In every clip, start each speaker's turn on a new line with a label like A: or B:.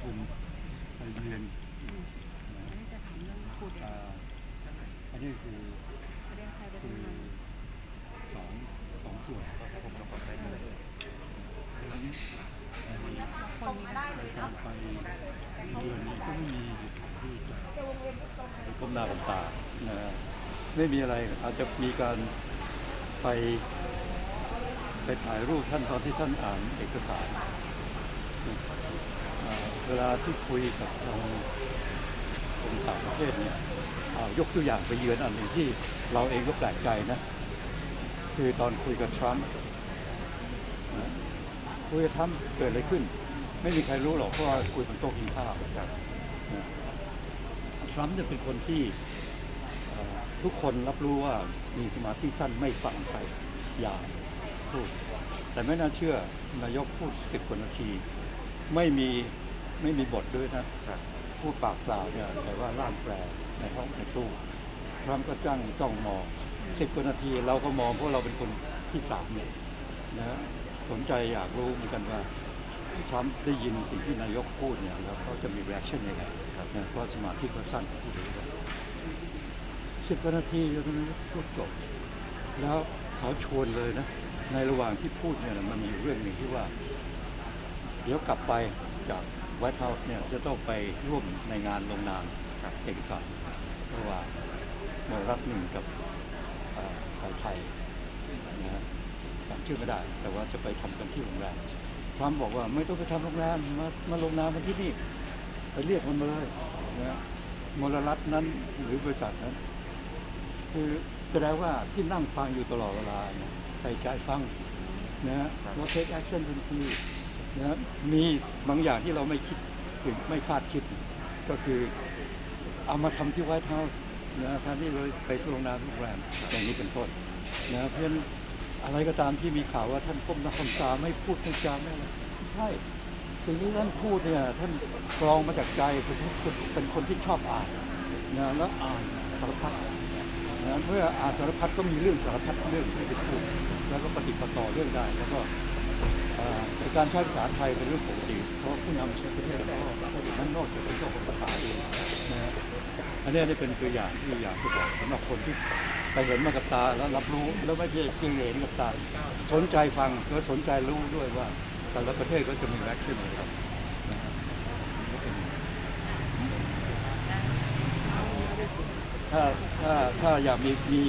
A: ชุมไปเรียน
B: อันนี้จะถามเรื่องปูเด็ก
A: อ่าอันนี้คือ
B: ประเด็นใครประ
A: คื
B: เด็น
A: อ
B: มัน
A: สองสองส่วนผมจะขอใช้ก็ได้ทีนี้ใน
B: คนมีได้เลย
A: การไปเรียนนี่ก็ไม่มีเหตุผลที่จะไปก้มหน้าก้มตานะไม่มีอะไรอาจจะมีการไปไปถ่ายรูปท่านตอนที่ท่านอ่านเอกสารอ่า เวลาที่คุยกับทางคนต่างประเทศเนี่ยยกตัวอย่างไปเยือนอันหนึ่งที่เราเองก็แปลกใจนะ คือตอนคุยกับทรัมป์คุยกับทรัมป์เกิดอะไรขึ้น ไม่มีใครรู้หรอกเพราะว่าคุยบนโต๊ะกินข้าวนทรัมป์จะเป็นคนที่ทุกคนรับรู้ว่ามีสมาธิสั้นไม่ฟังใครอย่าพูดแต่ไม่น่าเชื่อนายกพูดสิบกว่านาที ไม่มี ไม่มีบทด้วยนะพูดปากเปล่าเนี่ยแต่ว่าร่างแปลในห้องในตู้ทรัมป์ก็จ้างจ้องมองสิบกว่านาทีเราก็มองเพราะเราเป็นคนที่สามเนี่ยนะฮะสนใจอยากรู้เหมือนกันว่าทรัมป์ได้ยินสิ่งที่นายกพูดเนี่ยแล้วเขาจะมี reaction ยังไงนะเพราะสมาธิก็สั้นที่รู้กันสิบกว่านาทีแล้วนายกพูดจบแล้วเขาชวนเลยนะ ในระหว่างที่พูดเนี่ยนะมันมีอยู่เรื่องหนึ่งที่ว่า เดี๋ยวกลับไปจาก ไวท์เฮาส์เนี่ยจะต้องไปร่วมในงานลงนามเอกสารระหว่างมลรัฐหนึ่งกับเอ่อไทยไทยนะฮะจำชื่อไม่ได้ แต่ว่าจะไปทำกันที่โรงแรมทรัมป์บอกว่าไม่ต้องไปทำโรงแรมมามาลงนามกันที่นี่ไปเรียกมันมาเลยนะฮะมลรัฐนั้นหรือบริษัทนั้น คือแสดงว่าที่นั่งฟังอยู่ตลอดเวลาเนี่ยใส่ใจฟังนะฮะว่า take action ทันทีนะ ฮะมีบางอย่างที่เราไม่คิดถึงไม่คาดคิดก็คือเอามาทำที่ไวท์เฮาส์นะแทนที่เลยไปสู่โรงแรมโรงแรมอย่างนี้เป็นต้นนะเพราะฉะนั้นอะไรก็ตามที่มีข่าวว่าท่านก้มหน้าก้มตาไม่พูดไม่จาไม่อะไรไม่ใช่สิ่งที่ท่านพูดเนี่ยท่านกรองมาจากใจคือท่านเป็นคนที่ชอบอ่านนะแล้วอ่านสารพัดนะเมื่ออ่านสารพัดก็มีเรื่องสารพัดเรื่องที่จะพูดแล้วก็ปฏิปต่อเรื่องได้แล้วก็ การใช้ภาษาไทยเป็นเรื่องปกติเพราะผู้นำประเทศก็นั้นนอกจากเป็นเจ้าของภาษาเองนะฮะอันนี้ได้เป็นตัวอย่างที่อยากจะบอกสำหรับคนที่ไปเห็นมากับตาแล้วรับรู้แล้วไม่ใช่เพียงเห็นกับตา สนใจฟังแล้วสนใจรู้ด้วยว่า แต่ละประเทศก็จะมีแอคชั่นอะไรนะฮะถ้าถ้าถ้าอยากมีมี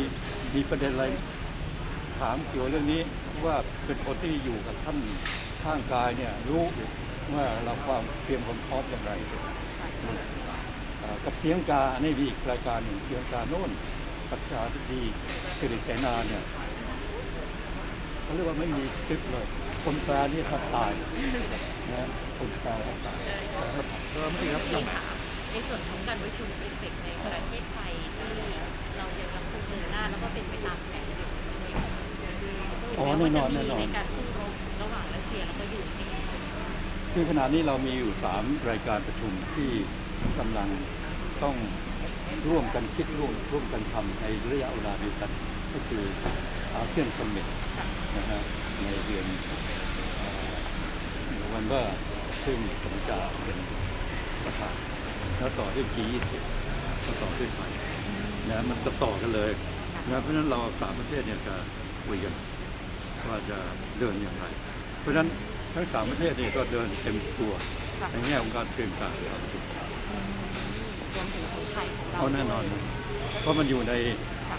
A: มีประเด็นอะไรถามเกี่ยวเรื่องนี้ ว่าเป็นคนที่อยู่กับท่านข้างกายเนี่ยรู้ว่าเราความเตรียมความพร้อมอย่างไรเอ่อกับเสียงกาอันนี้มีอีกรายการหนึ่งเสียงกาโน่นประชาธิบดีสิริเสนาเนี่ยเขาเรียกว่าไม่มีคลิปเลย คนแปลนี่แทบตายนะคนแปลแทบตายก็ไม่ครับ
C: เรียนถามในส่วนของการประชุมเอเปกในประเทศไทยที่เรายังรับคงเดินหน้าแล้วก็เป็นไปตามแผนอยู่ไหม คะ
A: อ๋อแน่น
C: ว่า
A: อน
C: จะ
A: แน่นอน
C: มีในการสู้รบระหว่างรัสเซียแล้วก็ยูเครน
A: คือขณะนี้เรามีอยู่สามรายการประชุมที่กำลังต้องร่วมกันคิดร่วมร่วมกันทำในระยะเวลาเดียวกันก็คืออาเซียนสมิตนะฮะในเดือนวันเบอร์ซึ่งผมจะเป็นประธานแล้วต่อด้วย G20 ก็ต่อด้วยไทยนะมันจะต่อกันเลยนะเพราะฉะนั้นเราสามประเทศเนี่ยจะคุยกัน ว่าจะเดินอย่างไร เพราะฉะนั้นทั้งสามประเทศนี่ก็เดินเต็มตัวในแง่ของการเตรียมการครับ
C: รวมถึงของไทยของเรา
A: เอาแน่นอนนะเพราะมันอยู่ใน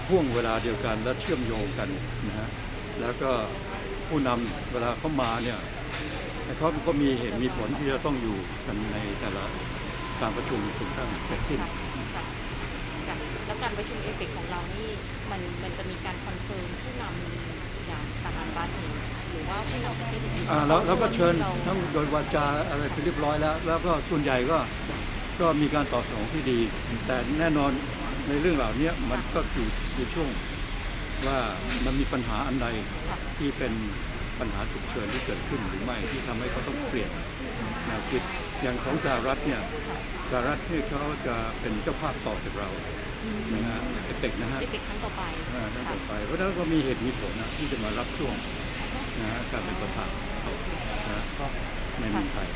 A: ห่วงเวลาเดียวกันและเชื่อมโยงกันนะฮะแล้วก็ผู้นำเวลาเขามาเนี่ยเขาก็มีเหตุมีผลที่จะต้องอยู่กันในแต่ละการประชุมถึงตั้งเสร็จสิ้น
C: ค่ะค่ะ แล้วการประชุมเอเปกของเรานี่มันมันจะมีการคอนเฟิร์มผู้นำอย่างสหรัฐเองหรือว่าผู้นำประเทศอื่น
A: อ่าแล้วแล้วก็เชิญทั้งโดยวาจาอะไรไปเรียบร้อยแล้ว แล้วก็ส่วนใหญ่ก็ก็มีการตอบสนองที่ดี แต่แน่นอนในเรื่องเหล่านี้มันก็อยู่ในช่วงว่ามันมีปัญหาอันใดที่เป็นปัญหาฉุกเฉินที่เกิดขึ้นหรือไม่ที่ทำให้เขาต้องเปลี่ยนแนวคิด อย่างของสหรัฐเนี่ยสหรัฐที่เขาจะเป็นเจ้าภาพต่อจากเรานะฮะเอเปกนะฮะ
C: เอเปกครั้งต่อไป
A: อ่านั่นต่อไป เพราะฉะนั้นก็มีเหตุมีผลนะที่จะมารับช่วงนะฮะการเป็นประธานนะฮะในเมืองไทย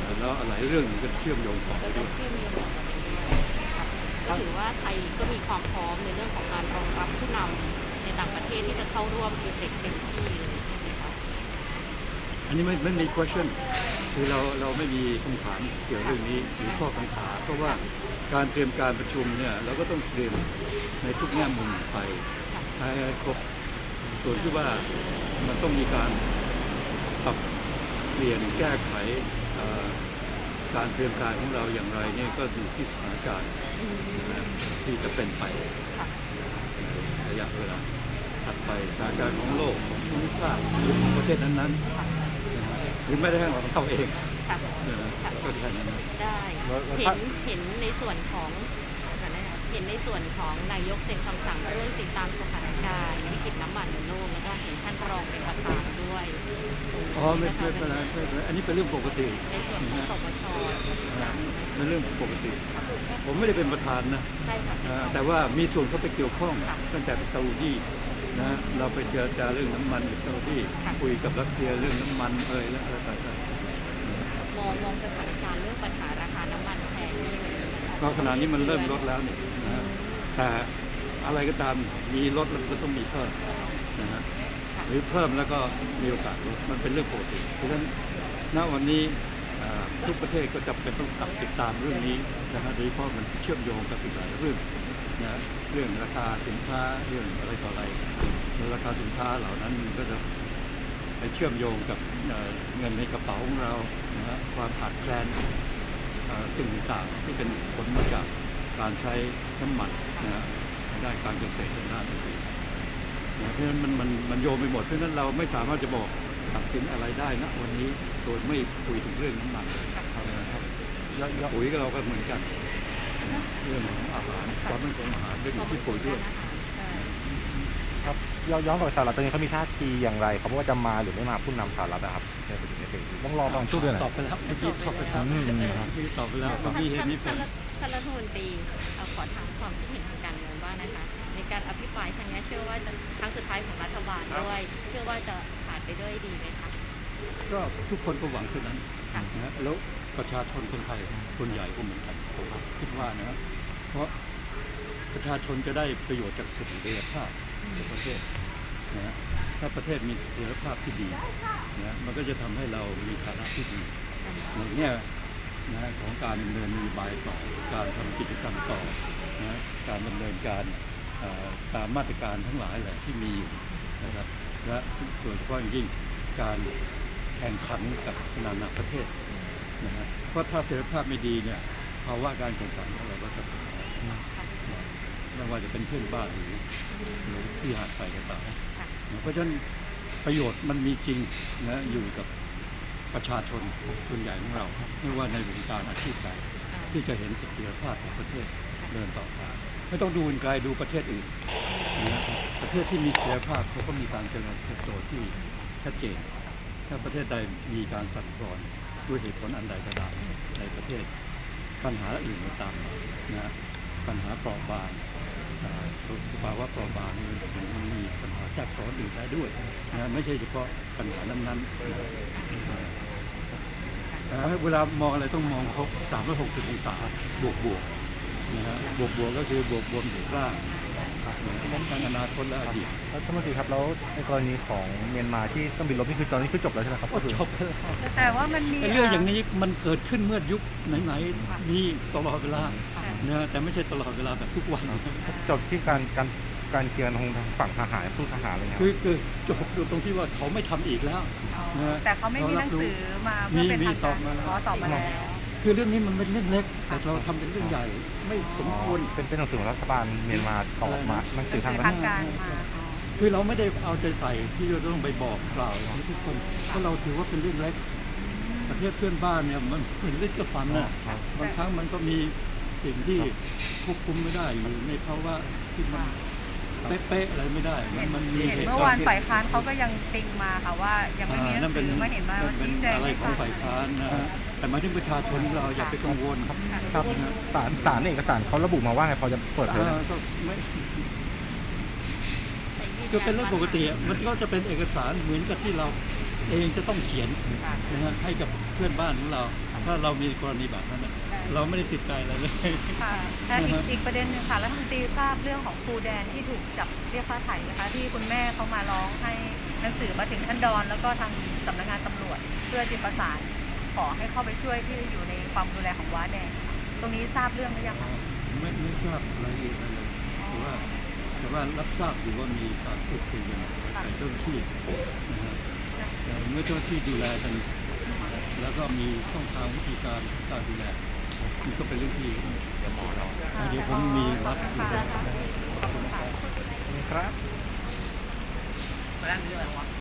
C: เอ่อ
A: แล้วแล้วหลายเรื่องมันก็เชื่อมโยงต่อไป
C: แล้วก็
A: ด้วย
C: เชื่อมโยงกับตัวเองด้วยครับก็ถือว่าไทยก็มีความพร้อมในเรื่องของการรองรับผู้นำในต่างประเทศที่จะเข้าร่วมเอเปกเต็มที่เลยใช่ไหมคะ
A: อันนี้ไม่ไม่มี question คือเราเราไม่มีคำถามเกี่ยวกับเรื่องนี้หรือข้อกังขาเพราะว่าการเตรียมการประชุมเนี่ยเราก็ต้องเตรียมในทุกแง่มุมไปให้ครบส่วนที่ว่ามันต้องมีการปรับเปลี่ยนแก้ไขการเตรียมการของเราอย่างไรเนี่ยก็อยู่ที่สถานการณ์ที่จะเป็นไประยะเวลาถัดไปสถานการณ์ของโลกของภูมิภาคหรือของประเทศนั้นๆ หรือไม่ได้ให้เราเข้าเอง
C: ค่ะ
A: นะฮะก็แค่นั้นนะ
C: ได้
D: แล้วแล้ว
C: เห็
D: ถ้า
C: นเห็นในส่วนของก่อนนะคะเห็นในส่วนของนายกเซ็นคำสั่งเรื่องติดตามสถานการณ์วิกฤตน้ำมันในโลกแล้วก็เห็นท่านรองเป็นประธานด้วย
A: อ๋อไม่ไม่เป็นไรไม่เป็นไรอันนี้เป็นเรื่องปกติ
C: ในส่วนของสปช
A: นะเป็นเรื่องปกติ ผมไม่ได้เป็นประธานนะ
C: ใช่ค่ะ
A: อ่าแต่ว่ามีส่วนเข้าไปเกี่ยวข้องตั้งแต่เป็นซาอุดีนะเราไปเจรจาเรื่องน้ำมันกับซาอุดีคุยกับรัสเซียเรื่องน้ำมันเอ่ยและอะไรต่าง
C: มองมองสถานการณ์เรื่องปัญหาราคาน้ำมันแพงนี่มัน
A: ๆ ก็ขณะนี้มันเริ่มลดแล้วเนี่ยนะแต่อะไรก็ตามมีลดแล้วก็ต้องมีเพิ่มนะฮะหรือเพิ่มแล้วก็มีโอกาสลดมันเป็นเรื่องปกติเพราะฉะนั้นณวันนี้ทุกประเทศก็จำเป็นต้องตับติดตามเรื่องนี้นะฮะโดยเฉพาะมันเชื่อมโยงกับอีกหลายเรื่องนะเรื่องราคาสินค้าเรื่องอะไรต่ออะไรราคาสินค้าเหล่านั้นก็จะไปเชื่อมโยงกับเงินในกระเป๋าของเรานะฮะความขาดแคลน สิ่งต่างๆที่เป็นผลมาจากการใช้น้ำมันนะฮะทางด้านการเกษตรทางด้านอื่นๆนะเพราะฉะนั้นมันมันมันโยงไปหมดเพราะฉะนั้นเราไม่สามารถจะบอกตัดสินอะไรได้นะวันนี้โดยไม่คุยถึงเรื่องน้ำมันนะครับ
D: ย้อนย้อน
A: ปุ๋ยก็เราก็เหมือนกันนะเรื่องของอาหารความมั่นคงอาหารก็อยู่ที่ปุ๋ยด้วย
D: ครับ ย้อนย้อนกลับไปสหรัฐตอนนี้เขามีท่าทีอย่างไรเขาบอกว่าจะมาหรือไม่มาผู้นำสหรัฐนะครับในประเด็นนี้ต้องรอตอนช่วงเดือนไหน
A: ตอบไปแล้วเมื่อกี้ตอบไปแล้ว
D: อืมอืม
A: เมื่อกี้ตอบไปแล้วก็มีเหตุมีผล
C: ท่านรัฐมนตรีเอาขอถามความคิดเห็นทางการเมืองบ้างนะคะ ในการอภิปรายครั้งนี้เชื่อว่าจะครั้งสุดท้ายของรัฐบาลด้วย เชื่อว่าจะผ่านไปด้วยดีไหมคะ
A: ก็ทุกคนก็หวังเช่นนั้น
C: ค่ะ
A: นะฮะแล้วประชาชนคนไทยส่วนใหญ่ก็เหมือนกันผมคิดว่านะ เพราะประชาชนจะได้ประโยชน์จากเสถียรภาพ ของประเทศนะถ้าประเทศมีเสถียรภาพที่ดีนะมันก็จะทำให้เรามีฐานะที่ดีในแง่นะฮะของการดำเนินนโยบายต่อการทำกิจกรรมต่อนะการดำเนินการตามมาตรการทั้งหลายแหละที่มีอยู่นะครับและโดยเฉพาะยิ่งการแข่งขันกับนานาประเทศนะฮะเพราะถ้าเสถียรภาพไม่ดีเนี่ยภาวะการแข่งขันของเราก็จะเป็น ไม่ว่าจะเป็นเพื่อนบ้านหรือหรือที่หาดไปก็ตามนะเพราะฉะนั้นประโยชน์มันมีจริงนะอยู่กับประชาชนส่วนใหญ่ของเรา ไม่ว่าในวงการอาชีพใดที่จะเห็นเสถียรภาพของประเทศเดินต่อไปไม่ต้องดูอื่นไกลดูประเทศอื่นนะประเทศที่มีเสถียรภาพเขาก็มีการเจริญเติบโตที่ชัดเจน ถ้าประเทศใดมีการสั่นคลอนด้วยเหตุผลอันใดก็ตามในประเทศปัญหาอื่นก็ตามมานะฮะปัญหาเปราะบางอ่า สภาวะเปราะบางมันมีปัญหาแทรกซ้อนอื่นได้ด้วยนะไม่ใช่เฉพาะปัญหานั้นๆนะเวลามองอะไรต้องมองครบ360องศาบวกบวกนะฮะบวกบวกก็คือบวกบนบวกล่างทั้งอนาคตและอดีต
D: รัฐมนตรีครับแล้วในกรณีของเมียนมาที่ต้องบินลบนี่คือตอนนี้คือจบแล้วใช่ไหมครับ
A: ก็จบแล้ว
B: แต่ว่ามันมี
A: เรื่องอย่างนี้มันเกิดขึ้นเมื่อยุคไหนๆมีตลอดเวลา นะแต่ไม่ใช่ตลอดเวลาแบบทุกวัน
D: จบที่การการการเคลียร์ของทางฝั่งทหารผู้ทหารอะไรเงี้ยค
A: คื
D: รับ
A: อคือจบอยู่ตรงที่ว่าเขาไม่ทำอีกแล้ว
B: อ๋อ
A: นะฮะ
B: แต่เขาไม่มีหนังสือมาเพื่อเป็น
A: มี
B: ทางการ
A: มีตอบมาแล้ว
B: อ๋อตอบมาแล้ว
A: คือเรื่องนี้มันเป็นเรื่องเล็กแต่เราทำเป็นเรื่องใหญ่ไม่สมควร
D: เป็นเป็นหนังสือของรัฐบาลเมียนมาตอบมาหนังสือทาง
B: ทางการมาอ๋อ
A: คือเราไม่ได้เอาใจใส่ที่จะต้องไปบอกกล่าวให้ทุกคนเพราะเราถือว่าเป็นเรื่องเล็ก ประเทศเพื่อนบ้านเนี่ยมันเป็นเล็กกับฟันนะ
D: ครับ
A: บางครั้งมันก็มี สิ่งที่ควบคุมไม่ได้อยู่ในภาวะที่มันเป๊ะๆอะไรไม่ได้มันมันมี
B: เห็น
A: เหตุ
B: เมื่อ
A: การ
B: วาน
A: ณ์ที่
B: ฝ่ายค้านเขาก็ยังติงมาค่ะว่ายังไม่มีหนั
A: นั่
B: ง
A: นเป็
B: สื
A: น
B: อมาเห็นมา
A: นั่นเป็น
B: ชี้แจง
A: อะไร
B: ให้
A: ของ
B: ฟัง
A: ฝ่ายค้านนะฮะแต่หมายถึงประชาชนเราอย่าไปกังวล
D: ครับสารสารเอกสารเขาระบุมาว่าไงพอจะเปิดเผยได้
A: เอ่
D: ไหม
A: อก็ไม่คือเป็นเรื่องปกติอะมันก็จะเป็นเอกสารเหมือนกับที่เราเองจะต้องเขียน
B: ค่ะ
A: นะฮะให้กับเพื่อนบ้านของเรา ถ้าเรามีกรณีแบบนั้นน่ะ เราไม่ได้ติดใจอะไรเลย
B: ค่ะและอีกอีกประเด็นหนึ่งค่ะรัฐมนตรีทราบเรื่องของครูแดนที่ถูกจับเรียกค่าไถ่ไหมคะที่คุณแม่เขามาร้องให้หนังสือมาถึงท่านดอน แล้วก็ทางสำนักงานตำรวจ เพื่อจะประสานขอให้เข้าไปช่วยที่อยู่ในความดูแลของว้าแดงตรงนี้ทราบเรื่องหรือยังคะ
A: ไม่ไม่ทราบรายละเอียดอะไรเลยแต่ว่าแต่ว่ารับทราบอยู่ว่ามีการพูดคุยกันกับเจ้าหน้าที่นะฮะแต่เมื่อเจ้าหน้าที่ดูแลกัน แล้วก็มีช่องทางวิธีการการดูแล มันก็เป็นเรื่องที่เดี๋ยวผมมีรับ
B: ค่ครับคุณค่ะ
D: ครับ